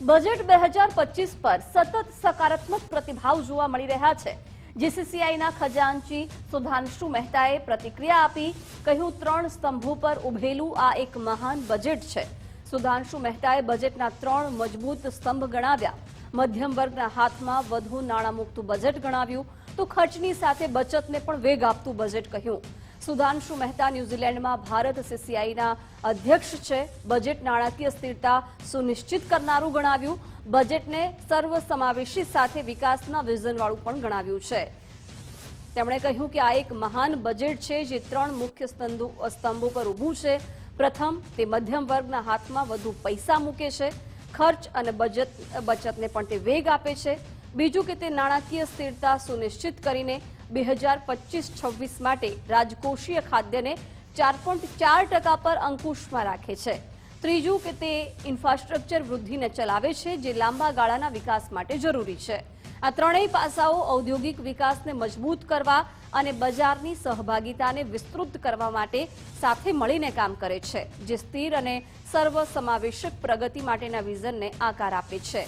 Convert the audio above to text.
Budget બે હજાર પચીસ પર સતત સકારાત્મક પ્રતિભાવ જોવા મળી રહ્યા છે. જીસીસીઆઈના ખજાનચી સુધાંશુ મહેતાએ પ્રતિક્રિયા આપી, કહ્યું, ત્રણ સ્તંભો પર ઉભેલું આ એક મહાન બજેટ છે. સુધાંશુ મહેતાએ બજેટના ત્રણ મજબૂત સ્તંભ ગણાવ્યા. મધ્યમ વર્ગના હાથમાં વધુ નાણાં મૂકતું બજેટ ગણાવ્યું તો ખર્ચની સાથે બચતને પણ વેગ આપતું બજેટ કહ્યું. સુધાંશુ મહેતા ન્યૂઝીલેન્ડમાં ભારત સીસીઆઈના અધ્યક્ષ છે. બજેટ નાણાકીય સ્થિરતા સુનિશ્ચિત કરનારું ગણાવ્યું. બજેટને સર્વસમાવેશી સાથે વિકાસના વિઝનવાળું પણ ગણાવ્યું છે. તેમણે કહ્યું કે આ એક મહાન બજેટ છે જે ત્રણ મુખ્ય સ્તંભો પર ઊભું છે. પ્રથમ, તે મધ્યમ વર્ગના હાથમાં વધુ પૈસા મૂકે છે. ખર્ચ અને બચત, બચતને પણ તે વેગ આપે છે. બીજું કે તે નાણાકીય સ્થિરતા સુનિશ્ચિત કરીને બે હજાર પચીસ છવ્વીસ માટે રાજકોષીય ખાદ્યને ચાર પોઈન્ટ ચાર ટકા પર અંકુશમાં રાખે છે. ત્રીજું કે તે ઇન્ફ્રાસ્ટ્રક્ચર વૃદ્ધિને ચલાવે છે, જે લાંબા ગાળાના વિકાસ માટે જરૂરી છે. આ ત્રણેય પાસાઓ ઔદ્યોગિક વિકાસને મજબૂત કરવા અને બજારની સહભાગિતાને વિસ્તૃત કરવા માટે સાથે મળીને કામ કરે છે, જે સ્થિર અને સર્વસમાવેશક પ્રગતિ માટેના વિઝનને આકાર આપે છે.